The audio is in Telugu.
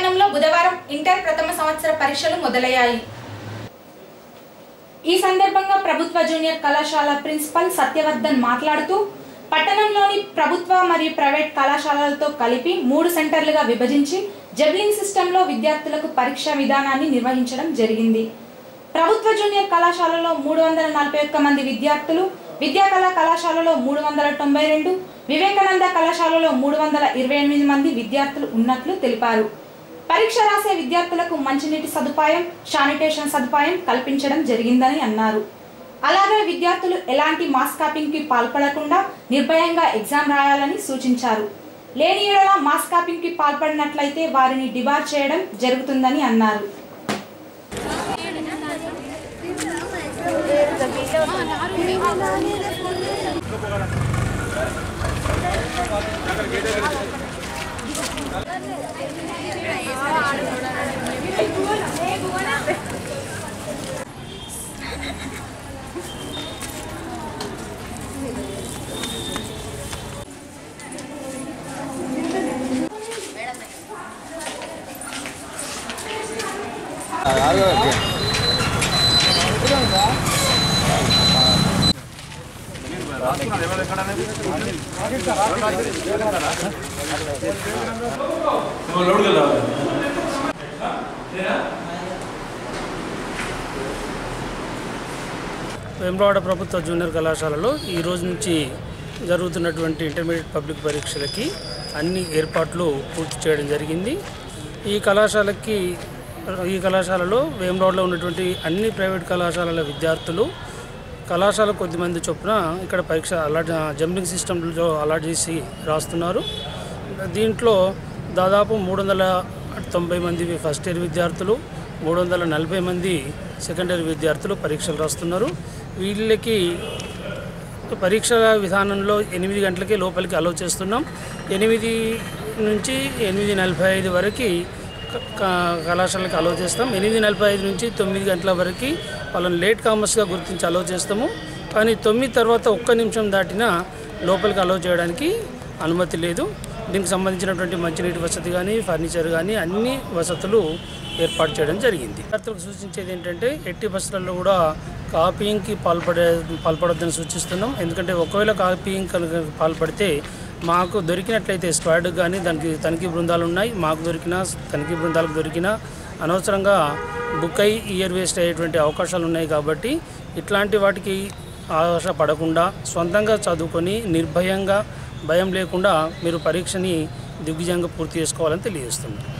పట్టణంలో బుధవారం ఇంటర్ ప్రథమ సంవత్సర పరీక్షలు మొదలయ్యాయి. ఈ సందర్భంగా ప్రభుత్వ జూనియర్ కళాశాల ప్రిన్సిపల్ సత్యవర్ధన్ మాట్లాడుతూ పట్టణంలోని ప్రభుత్వ మరియు ప్రైవేట్ కళాశాలలతో కలిపి మూడు సెంటర్లుగా విభజించి జబ్లింగ్ సిస్టంలో విద్యార్థులకు పరీక్షా విధానాన్ని నిర్వహించడం జరిగింది. ప్రభుత్వ జూనియర్ కళాశాలలో మూడు వందల నలభై ఒక్క మంది విద్యార్థులు విద్యాకళా కళాశాలలో మూడు వందల తొంభై రెండు వివేకానంద కళాశాలలో మూడు వందల ఇరవై ఎనిమిది మంది విద్యార్థులు ఉన్నట్లు తెలిపారు. పరీక్ష రాసే విద్యార్థులకు మంచినీటి సదుపాయం శానిటేషన్ సదుపాయం కల్పించడం జరిగిందని అన్నారు. అలాగే విద్యార్థులు ఎలాంటి మాస్ కాపింగ్కి పాల్పడకుండా నిర్భయంగా ఎగ్జామ్ రాయాలని సూచించారు. లేని ఏడలా మాస్ కాపింగ్కి పాల్పడినట్లయితే వారిని డిబార్ చేయడం జరుగుతుందని అన్నారు. వేములవాడ ప్రభుత్వ జూనియర్ కళాశాలలో ఈ రోజు నుంచి జరుగుతున్నటువంటి ఇంటర్మీడియట్ పబ్లిక్ పరీక్షలకి అన్ని ఏర్పాట్లు పూర్తి చేయడం జరిగింది. ఈ కళాశాలకి ఈ కళాశాలలో వేములవాడలో ఉన్నటువంటి అన్ని ప్రైవేట్ కళాశాలల విద్యార్థులు కళాశాల కొద్దిమంది చొప్పున ఇక్కడ పరీక్ష అలాట్ జంపింగ్ సిస్టంలో అలాట్ చేసి రాస్తున్నారు. దీంట్లో దాదాపు మూడు వందల తొంభై మంది ఫస్ట్ ఇయర్ విద్యార్థులు మూడు వందల నలభై మంది సెకండ్ ఇయర్ విద్యార్థులు పరీక్షలు రాస్తున్నారు. వీళ్ళకి పరీక్షల విధానంలో ఎనిమిది గంటలకే లోపలికి అలో చేస్తున్నాం. ఎనిమిది నుంచి ఎనిమిది నలభై ఐదు వరకు కళాశాలకు అలో చేస్తాం. ఎనిమిది నలభై ఐదు నుంచి తొమ్మిది గంటల వరకు వాళ్ళని లేట్ కామర్స్గా గుర్తించి అలో చేస్తాము. కానీ తొమ్మిది తర్వాత ఒక్క నిమిషం దాటినా లోపలికి అలో చేయడానికి అనుమతి లేదు. దీనికి సంబంధించినటువంటి మంచినీటి వసతి కానీ ఫర్నిచర్ కానీ అన్ని వసతులు ఏర్పాటు చేయడం జరిగింది. విద్యార్థులకు సూచించేది ఏంటంటే ఎట్టి బస్సులలో కూడా కాపీయింగ్కి పాల్పడే పాల్పడొద్దని సూచిస్తున్నాం. ఎందుకంటే ఒకవేళ కాపీయింగ్ కనుక పాల్పడితే మాకు దొరికినట్లయితే స్క్వాడ్ కానీ దానికి తనిఖీ బృందాలు ఉన్నాయి. మాకు దొరికిన తనిఖీ బృందాలకు దొరికిన అనవసరంగా బుక్ అయి ఇయర్ వేస్ట్ అయ్యేటువంటి అవకాశాలు ఉన్నాయి కాబట్టి ఇట్లాంటి వాటికి ఆశ పడకుండా సొంతంగా చదువుకొని నిర్భయంగా భయం లేకుండా మీరు పరీక్షని దిగ్విజయంగా పూర్తి చేసుకోవాలని తెలియజేస్తున్నాను